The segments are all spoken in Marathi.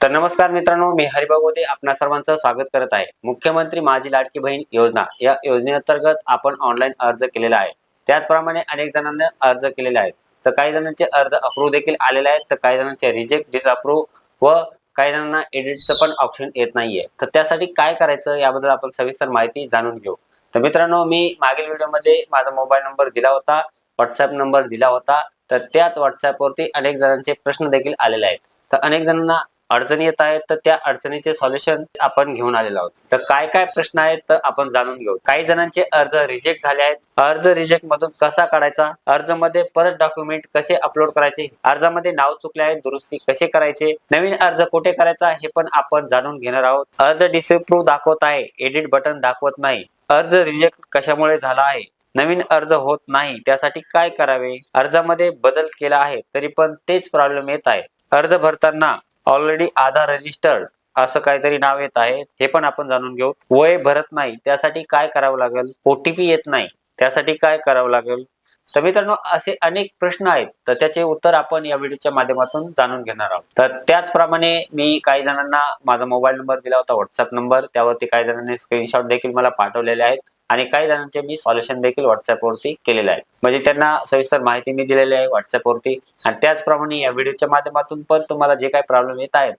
तर नमस्कार मित्रांनो मी हरिभाऊ गोदे आपणा सर्वांचं स्वागत करत आहे. मुख्यमंत्री माझी लाडकी बहीण योजना या योजनेअंतर्गत आपण ऑनलाईन अर्ज केलेला आहे. त्याचप्रमाणे अनेक जणांना अर्ज केलेले आहेत. तर काही जणांचे अर्ज अप्रूव्ह देखील आलेले आहेत तर काही जणांचे रिजेक्ट डिसअप्रूव्ह व काही जणांना एडिटचं पण ऑप्शन येत नाहीये. तर त्यासाठी काय करायचं याबद्दल आपण सविस्तर माहिती जाणून घेऊ. तर मित्रांनो मी मागील व्हिडिओमध्ये माझा मोबाईल नंबर दिला होता व्हॉट्सअप नंबर दिला होता. तर त्याच व्हॉट्सअपवरती अनेक जणांचे प्रश्न देखील आलेले आहेत. तर अनेक जणांना अडचणी येत आहेत तर त्या अडचणीचे सॉल्युशन आपण घेऊन आलेलो आहोत. तर काय काय प्रश्न आहेत तर आपण जाणून घेऊ. काही जणांचे अर्ज रिजेक्ट झाले आहेत. अर्ज रिजेक्ट मधून कसा काढायचा? अर्जमध्ये परत डॉक्युमेंट कसे अपलोड करायचे? अर्जामध्ये नाव चुकले आहे दुरुस्ती कसे करायचे? नवीन अर्ज कुठे करायचा हे पण आपण जाणून घेणार आहोत. अर्ज डिसिप्रूव्ह दाखवत आहे एडिट बटन दाखवत नाही. अर्ज रिजेक्ट कशामुळे झाला आहे? नवीन अर्ज होत नाही त्यासाठी काय करावे? अर्जामध्ये बदल केला आहे तरी पण तेच प्रॉब्लेम येत आहे. अर्ज भरताना ऑलरेडी आधार रजिस्टर्ड असं काहीतरी नाव येत आहे. हे पण आपण जाणून घेऊ. वय भरत नाही त्यासाठी काय करावं लागेल? ओटीपी येत नाही त्यासाठी काय करावं लागेल? तर मित्रांनो असे अनेक प्रश्न आहेत. तर त्याचे उत्तर आपण या व्हिडिओच्या माध्यमातून जाणून घेणार आहोत. तर त्याचप्रमाणे मी काही जणांना माझा मोबाईल नंबर दिला होता व्हॉट्सअप नंबर. त्यावरती काही जणांनी स्क्रीनशॉट देखील मला पाठवलेले आहेत आणि काही जणांचे मी सॉल्युशन देखील व्हॉट्सअपवरती केलेले आहे म्हणजे त्यांना सविस्तर माहिती मी दिलेली आहे व्हॉट्सअपवरती आणि त्याचप्रमाणे या व्हिडिओच्या माध्यमातून पण तुम्हाला जे काही प्रॉब्लेम येत आहेत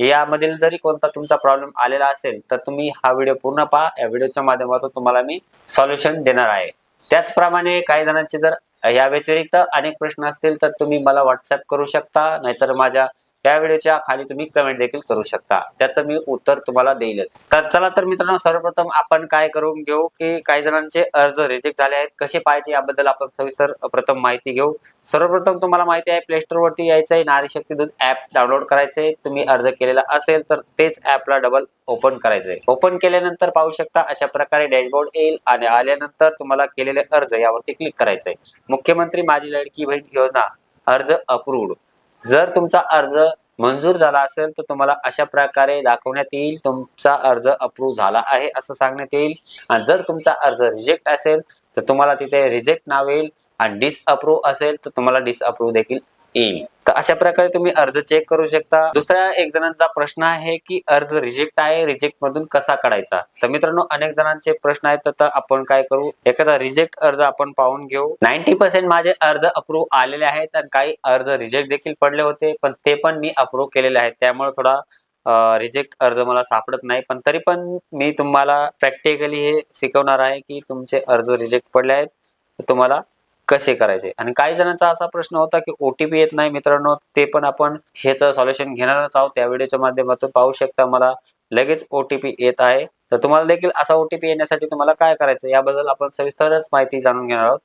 यामधील जरी कोणता तुमचा प्रॉब्लेम आलेला असेल तर तुम्ही हा व्हिडिओ पूर्ण पहा. या व्हिडिओच्या माध्यमातून तुम्हाला मी सॉल्युशन देणार आहे. त्याचप्रमाणे काही जणांचे जर या व्यतिरिक्त अनेक प्रश्न असतील तर तुम्ही मला व्हॉट्सअप करू शकता नाहीतर माझ्या या व्हिडिओच्या खाली तुम्ही कमेंट देखील करू शकता. त्याचं मी उत्तर तुम्हाला देईलच. तर चला तर मित्रांनो सर्वप्रथम आपण काय करून घेऊ की काही जणांचे अर्ज रिजेक्ट झाले आहेत. कसे पाहायचे याबद्दल आपण सविस्तर प्रथम माहिती घेऊ. सर्वप्रथम तुम्हाला माहिती आहे प्ले स्टोर वरती यायचं आहे नारी शक्ती दूध ऍप डाउनलोड करायचंय तुम्ही अर्ज केलेला असेल तर तेच ऍपला डबल ओपन करायचंय. ओपन केल्यानंतर पाहू शकता अशा प्रकारे डॅशबोर्ड येईल आणि आल्यानंतर तुम्हाला केलेले अर्ज यावरती क्लिक करायचंय. मुख्यमंत्री माझी लाडकी बहीण योजना अर्ज अप्रूव्ड जर तुमचा अर्ज मंजूर झाला असेल तर तुम्हाला अशा प्रकारे दाखवण्यात येईल तुमचा अर्ज अप्रूव्ह झाला आहे असं सांगण्यात येईल. आणि जर तुमचा अर्ज रिजेक्ट असेल तर तुम्हाला तिथे रिजेक्ट नाव येईल. आणि डिसअप्रूव्ह असेल तर तुम्हाला डिसअप्रूव्ह देखील येईल. तर अशा प्रकारे तुम्ही अर्ज चेक करू शकता. दुसऱ्या एक जणांचा प्रश्न आहे की अर्ज रिजेक्ट आहे रिजेक्ट मधून कसा काढायचा? तर मित्रांनो अनेक जणांचे प्रश्न आहेत तर आपण काय करू? एखादा रिजेक्ट अर्ज आपण पाहून घेऊ. नाईन्टी पर्सेंट माझे अर्ज अप्रूव्ह आलेले आहेत आणि काही अर्ज रिजेक्ट देखील पडले होते पण ते पण मी अप्रूव्ह केलेले आहेत. त्यामुळे थोडा रिजेक्ट अर्ज मला सापडत नाही. पण तरी पण मी तुम्हाला प्रॅक्टिकली हे शिकवणार आहे की तुमचे अर्ज रिजेक्ट पडले आहेत. तुम्हाला कसे करायचे? आणि काही जणांचा असा प्रश्न होता की ओटीपी येत नाही मित्रांनो ते पण आपण हेच सॉल्युशन घेणारच आहोत. त्या व्हिडिओच्या माध्यमातून पाहू शकता मला. लगेच ओटीपी येत आहे. तर तुम्हाला देखील असा ओटीपी येण्यासाठी तुम्हाला काय करायचं याबद्दल आपण सविस्तरच माहिती जाणून घेणार आहोत.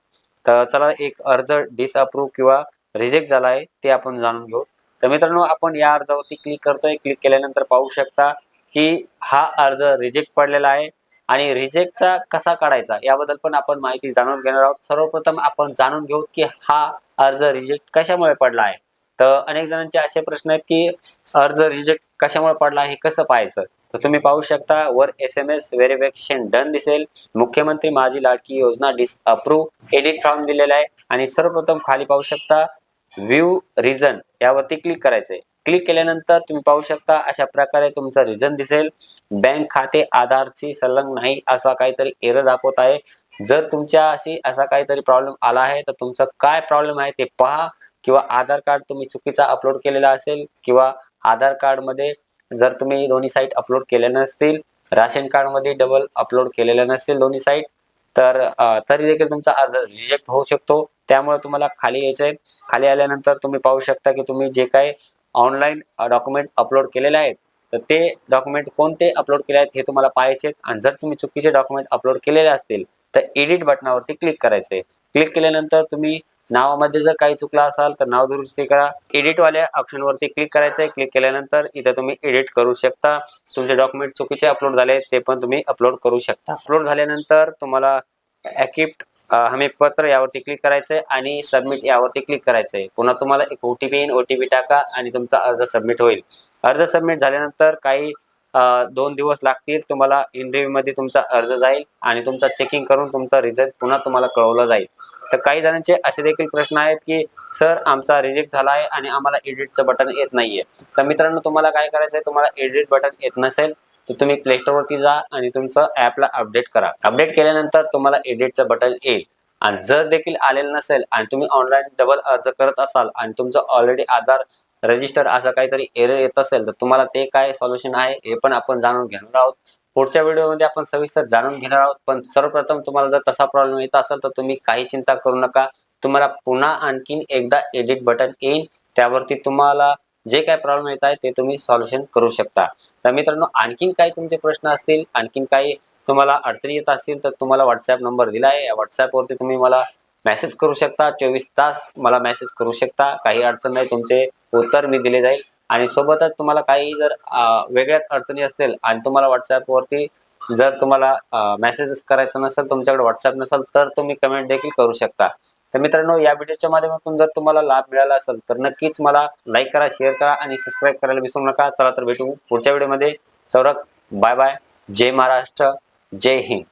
तर चला एक अर्ज डिसअप्रूव्ह किंवा रिजेक्ट झाला आहे ते आपण जाणून घेऊ. तर मित्रांनो आपण या अर्जावरती क्लिक करतोय. क्लिक केल्यानंतर पाहू शकता की हा अर्ज रिजेक्ट पडलेला आहे. आणि रिजेक्टचा कसा काढायचा याबद्दल पण आपण माहिती जाणून घेणार आहोत. सर्वप्रथम आपण जाणून घेऊ की हा अर्ज रिजेक्ट कशामुळे पडला आहे? तर अनेक जणांचे असे प्रश्न आहेत की अर्ज रिजेक्ट कशामुळे पडला हे कसं पाहायचं? तर तुम्ही पाहू शकता वर S M S verification done दिसेल. मुख्यमंत्री माझी लाडकी योजना डिस अप्रूव्ह एडिट फॉर्म दिलेला आहे. आणि सर्वप्रथम खाली पाहू शकता व्ह्यू रिझन यावरती क्लिक करायचंय. क्लिक केल्यानंतर तुम्ही पाहू शकता अशा प्रकारे तुमचा रिझन दिसेल. बँक खाते आधारची संलग्न नाही असा काहीतरी एरर दाखवत आहे. जर तुमच्या अशी असा काहीतरी प्रॉब्लेम आला आहे तर तुमचं काय प्रॉब्लेम आहे ते पहा किंवा आधार कार्ड तुम्ही चुकीचा अपलोड केलेला असेल किंवा आधार कार्डमध्ये जर तुम्ही दोन्ही साईट अपलोड केल्या नसतील राशन कार्डमध्ये डबल अपलोड केलेल्या नसतील दोन्ही साईट तर तरी देखील तुमचा अर्ज रिजेक्ट होऊ शकतो. त्यामुळे तुम्हाला खाली यायचं आहे खाली आल्यानंतर तुम्ही पाहू शकता की तुम्ही जे काही ऑनलाईन डॉक्युमेंट अपलोड केलेले आहेत तर ते डॉक्युमेंट कोणते अपलोड केले आहेत हे तुम्हाला पाहायचे आणि जर तुम्ही चुकीचे डॉक्युमेंट अपलोड केलेले असतील तर एडिट बटनावरती क्लिक करायचे. क्लिक केल्यानंतर तुम्ही नावामध्ये जर काही चुकला असाल तर नाव दुरुस्ती करा. एडिटवाल्या ऑप्शनवरती क्लिक करायचं क्लिक क्लिक केल्यानंतर इथं तुम्ही एडिट करू शकता. तुमचे डॉक्युमेंट चुकीचे अपलोड झाले ते पण तुम्ही अपलोड करू शकता. अपलोड झाल्यानंतर तुम्हाला ॲकिप्ट हमी पत्र यावरती क्लिक करायचंय आणि सबमिट यावरती क्लिक करायचंय. पुन्हा तुम्हाला एक ओटीपी येईल ओटीपी टाका आणि तुमचा अर्ज सबमिट होईल. अर्ज सबमिट झाल्यानंतर काही दोन दिवस लागतील तुम्हाला इंटरव्ह्यू मध्ये तुमचा अर्ज जाईल आणि तुमचा चेकिंग करून तुमचा रिझल्ट पुन्हा तुम्हाला कळवला जाईल. तर काही जणांचे असे देखील प्रश्न आहेत की सर आमचा रिजेक्ट झाला आहे आणि आम्हाला एडिटचं बटन येत नाहीये. तर मित्रांनो तुम्हाला काय करायचंय? तुम्हाला एडिट बटन येत नसेल तर तुम्ही प्ले वरती जा आणि तुमचं ऍपला अपडेट करा. अपडेट केल्यानंतर तुम्हाला एडिटचं बटन येईल. आणि जर देखील आलेलं नसेल आणि तुम्ही ऑनलाईन डबल अर्ज करत असाल आणि तुमचं ऑलरेडी आधार रजिस्टर असं काहीतरी एरर येत असेल तर तुम्हाला ते काय सोल्युशन आहे हे पण आपण जाणून घेणार आहोत. पुढच्या व्हिडिओमध्ये आपण सविस्तर जाणून घेणार आहोत. पण सर्वप्रथम तुम्हाला जर तसा प्रॉब्लेम येत असेल तर तुम्ही काही चिंता करू नका. तुम्हाला पुन्हा आणखीन एकदा एडिट बटन येईल. त्यावरती तुम्हाला जे काय प्रॉब्लेम येत आहे ते तुम्ही सॉल्युशन करू शकता. तर मित्रांनो आणखीन काही तुमचे प्रश्न असतील आणखीन काही तुम्हाला अडचणी येत असतील तर तुम्हाला व्हॉट्सअप नंबर दिला आहे. या व्हॉट्सअपवरती तुम्ही मला मेसेज करू शकता. चोवीस तास मला मेसेज करू शकता. काही अडचण नाही तुमचे उत्तर मी दिले जाईल. आणि सोबतच तुम्हाला काही जर वेगळ्याच अडचणी असतील आणि तुम्हाला व्हॉट्सअपवरती जर तुम्हाला मेसेज करायचा नसेल तुमच्याकडे व्हॉट्सअप नसेल तर तुम्ही कमेंट देखील करू शकता. तर मित्रांनो या व्हिडिओच्या माध्यमातून जर तुम्हाला लाभ मिळाला असेल तर नक्कीच मला लाईक करा शेअर करा आणि सबस्क्राईब करायला विसरू नका. चला तर भेटू पुढच्या व्हिडिओमध्ये. सौरभ बाय बाय जय महाराष्ट्र जय हिंद.